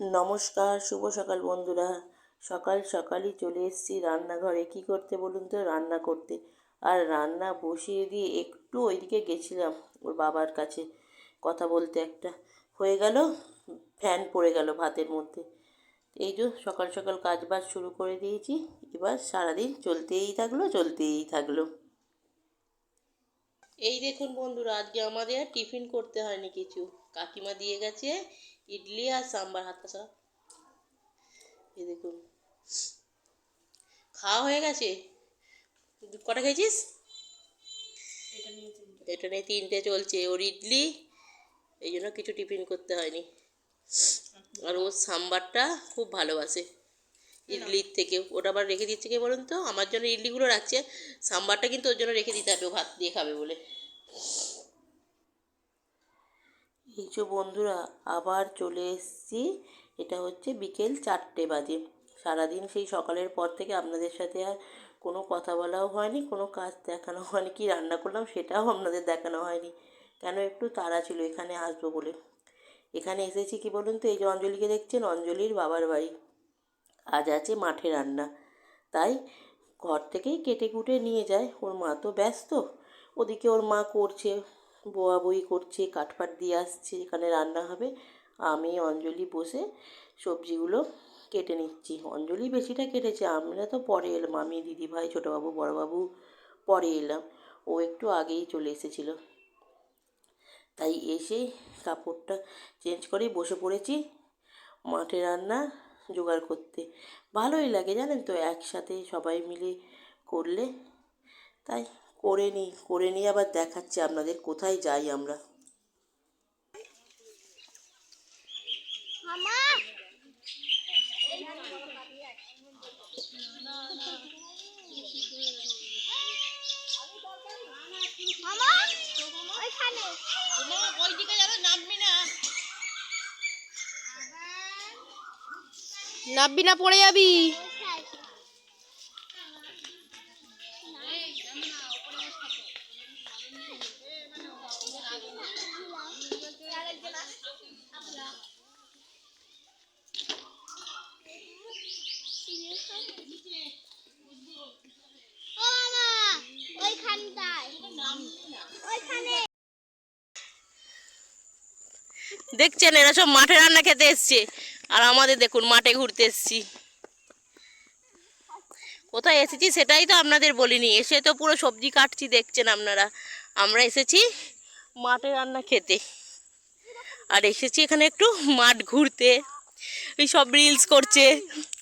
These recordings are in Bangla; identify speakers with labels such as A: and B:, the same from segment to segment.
A: নমস্কার, শুভ সকাল বন্ধুরা। সকাল সকালই চলে এসেছি রান্নাঘরে। কি করতে বলুন তো? রান্না করতে। আর রান্না বসিয়ে দিয়ে একটু ওইদিকে গেছিলাম ওর বাবার কাছে কথা বলতে একটা। হয়ে গেল, ফ্যান পড়ে গেল ভাতের মধ্যে। এই যে সকাল সকাল কাজ বাজ শুরু করে দিয়েছি। এবার সারাদিন চলতেই থাকল চলতেই থাকল। এই দেখুন বন্ধুরা আজকে আমাদের টিফিন করতে হয়নি কিছু। কাকিমা দিয়ে গেছে ইডলি আর সাম্বার হাতটা সারা এই দেখুন। খাওয়া হয়ে গেছে? কটা খেয়েছিস? এটা নিয়ে তিনটে চলছে। ওর ইডলি এই জন্য কিছু টিফিন করতে হয়নি। আর ওর সাম্বারটা খুব ভালোবাসে। ইডলির থেকে ওটা আবার রেখে দিচ্ছে কে বলুন তো? আমার জন্য ইডলিগুলো রাখছে সাম্বারটা কিন্তু ওর জন্য রেখে দিতে হবে ও ভাত দিয়ে খাবে বলে। এই যে বন্ধুরা আবার চলে এসেছি। এটা হচ্ছে বিকেল চারটে বাজে। সারাদিন সেই সকালের পর থেকে আপনাদের সাথে আর কোনো কথা বলাও হয়নি কোনো কাজ দেখানো হয়নি কি রান্না করলাম সেটাও আপনাদের দেখানো হয়নি। কেন একটু তাড়া ছিল এখানে আসব বলে। এখানে এসেছি কি বলুন তো? এই যে অঞ্জলিকে দেখছেন অঞ্জলির বাবার বাড়ি। আজ আছে মাঠে রান্না। তাই ঘর থেকেই কেটে কুটে নিয়ে যায়। ওর মা তো ব্যস্ত। ওদিকে ওর মা করছে, বোয়া বই করছে, কাঠফাট দিয়ে আসছে, এখানে রান্না হবে। আমি, অঞ্জলি বসে সবজিগুলো কেটে নিচ্ছি। অঞ্জলি বেশিটা কেটেছে, আমরা তো পরে এলাম। আমি, দিদিভাই, ছোটোবাবু, বড়োবাবু পরে এলাম। ও একটু আগেই চলে এসেছিল। তাই এসে কাপড়টা চেঞ্জ করেই বসে পড়েছি। মাঠে রান্না জোগাড় করতে। ভালোই লাগে জানেন তো একসাথে সবাই মিলে করলে। তাই করে নিই করে নিয়ে আবার দেখাচ্ছি আপনাদের কোথায় যাই আমরা।
B: মামা! মামা! ওইখানে।
C: ওইদিকে যাবে নামবি না। নামবি না পড়ে যাবি।
A: দেখছেন এরা সব মাঠে রান্না খেতে এসছে। আর আমাদের দেখুন, মাঠে ঘুরতে এসছি। কোথায় এসেছি সেটাই তো আপনাদের বলিনি। এসে তো পুরো সবজি কাটছি, দেখছেন আপনারা। আমরা এসেছি মাঠে রান্না খেতে। আর এসেছি এখানে একটু মাঠ ঘুরতে। এই সব রিলস করছে।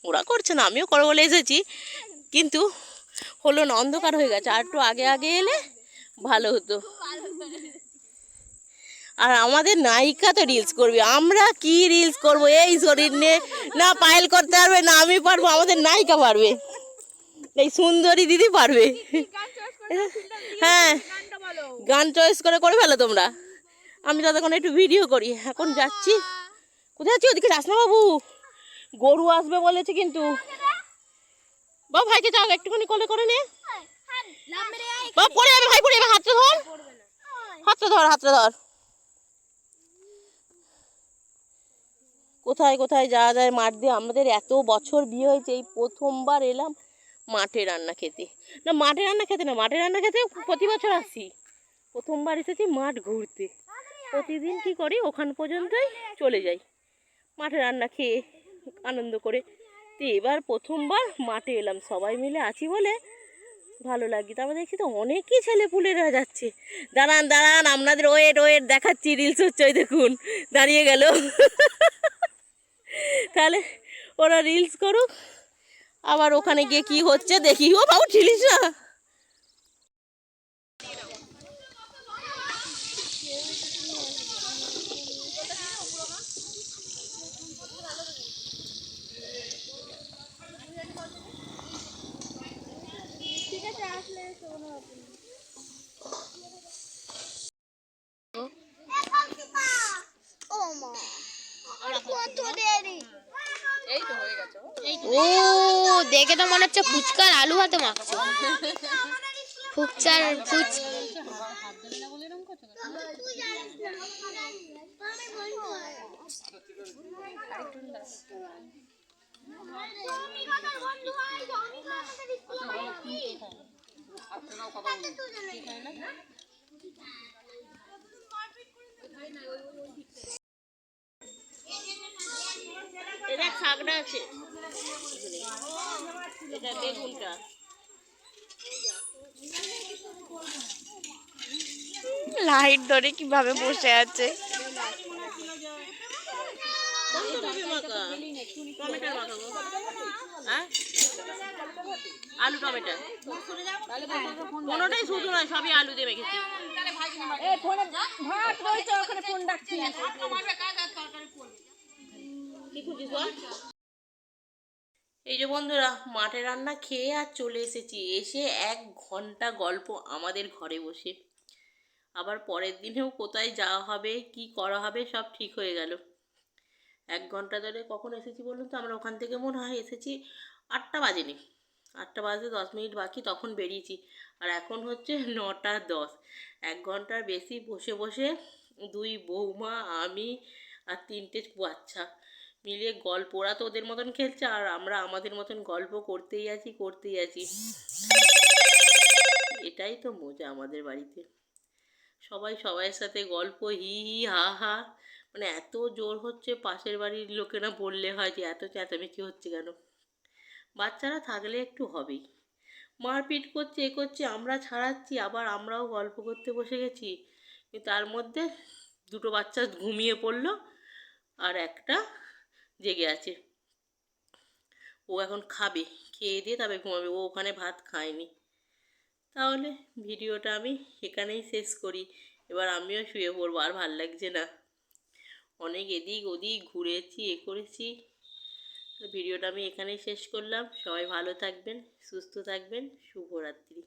A: ওরা করছে না, আমিও করব বলে এসেছি। কিন্তু হলো না, অন্ধকার হয়ে গেছে। আর একটু আগে আগে এলে ভালো হতো। আর আমাদের নায়িকা তো রিলস করবে। আমরা কি রিলস করব? এই শরীর নিয়ে না পায়েল করতে পারবে, না আমি পারব, আমাদের নায়িকা পারবে। এই সুন্দরী দিদি পারবে। হ্যাঁ গান চয়েস করে করে ফেলো তোমরা। আমি ততক্ষণ একটু ভিডিও করি। এখন যাচ্ছি। কোথায় যাচ্ছি? ওদিকে যাস না বাবু গরু আসবে বলেছে কিন্তু। বাবু ভাইকে যাও, একটুখানি কোলে করে নে ভাই হাতটা ধর। হাতটা ধর হাতটা ধর। কোথায় কোথায় যাওয়া যায় মাঠ দিয়ে। আমাদের এত বছর বিয়ে হয়েছে, এই প্রথমবার এলাম মাঠে রান্না খেতে। না, মাঠে রান্না খেতে না, মাঠে রান্না খেতে প্রতি বছর আসি। প্রথমবার এসেছি মাঠ ঘুরতে। প্রতিদিন কি করি, ওখান পর্যন্তই চলে যাই। মাঠে রান্না খেয়ে আনন্দ করে। তো এবার প্রথমবার মাঠে এলাম, সবাই মিলে আছি বলে ভালো লাগে তারপর দেখছি তো অনেকই ছেলে পুলেরা যাচ্ছে। দাঁড়ান দাঁড়ান, আপনাদের ওয়েট ওয়েট দেখাচ্ছি রিলস হচ্ছে দেখুন, দাঁড়িয়ে গেল। তাহলে ওরা রিলস করুক। আবার ওখানে গিয়ে কি হচ্ছে দেখি। ও বাবু ঠিলিস না
B: ঠিক আছে আসলে শোনো ও মা আর কত দেরি
C: ও দেখে তো মনে হচ্ছে ফুচকার আলু ভাতে মাখছে। ফুচকার ফুচ
A: এটা শাকটা আছে। এটা বেগুনটা।
C: লাইট ধরে কীভাবে বসে আছে?
A: আলু টমেটো কোনোটাই শুধু নয় সবই আলু দিয়ে মেখেছি। কি খুঁজিস বল? এই যে বন্ধুরা, মাঠে রান্না খেয়ে আর চলে এসেছি। এসে এক ঘণ্টা গল্প আমাদের ঘরে বসে। আবার পরের দিনেও কোথায় যাওয়া হবে, কি করা হবে, সব ঠিক হয়ে গেল। এক ঘণ্টা ধরে কখন এসেছি বলুন তো? আমরা ওখান থেকে মনে হয় এসেছি আটটা বাজেনি। আটটা বাজতে দশ মিনিট বাকি, তখন বেরিয়েছি। আর এখন হচ্ছে নটা দশ। এক ঘণ্টার বেশি বসে বসে দুই বৌমা, আমি আর তিনটে বাচ্চা। মিলে গল্প, ওরা তো ওদের মতন খেলছে আর আমরা আমাদের মতন গল্প করতেই আছি করতেই আছি। এটাই তো মজা আমাদের বাড়িতে। সবাই সবাইয়ের সাথে গল্প, হি হি, হা হা। মানে এত জোর হচ্ছে পাশের বাড়ির লোকেরা বললে হয় যে, এত চেঁচামেচি হচ্ছে কেন? বাচ্চারা থাকলে একটু হবেই। মারপিট করছে, এ করছে, আমরা ছাড়াচ্ছি, আবার আমরাও গল্প করতে বসে গেছি। তার মধ্যে দুটো বাচ্চা ঘুমিয়ে পড়ল, আর একটা জেগে আছে। ও এখন খাবে, খেয়ে দিয়ে তবে ঘুমাবে। ও ওখানে ভাত খায়নি। তাহলে ভিডিওটা আমি এখানেই শেষ করি। এবার আমিও শুয়ে পড়ব, আর ভালো লাগছে না। অনেক এদিক ওদিক ঘুরেছি, এ করেছি। ভিডিওটা আমি এখানেই শেষ করলাম। সবাই ভালো থাকবেন, সুস্থ থাকবেন। শুভরাত্রি।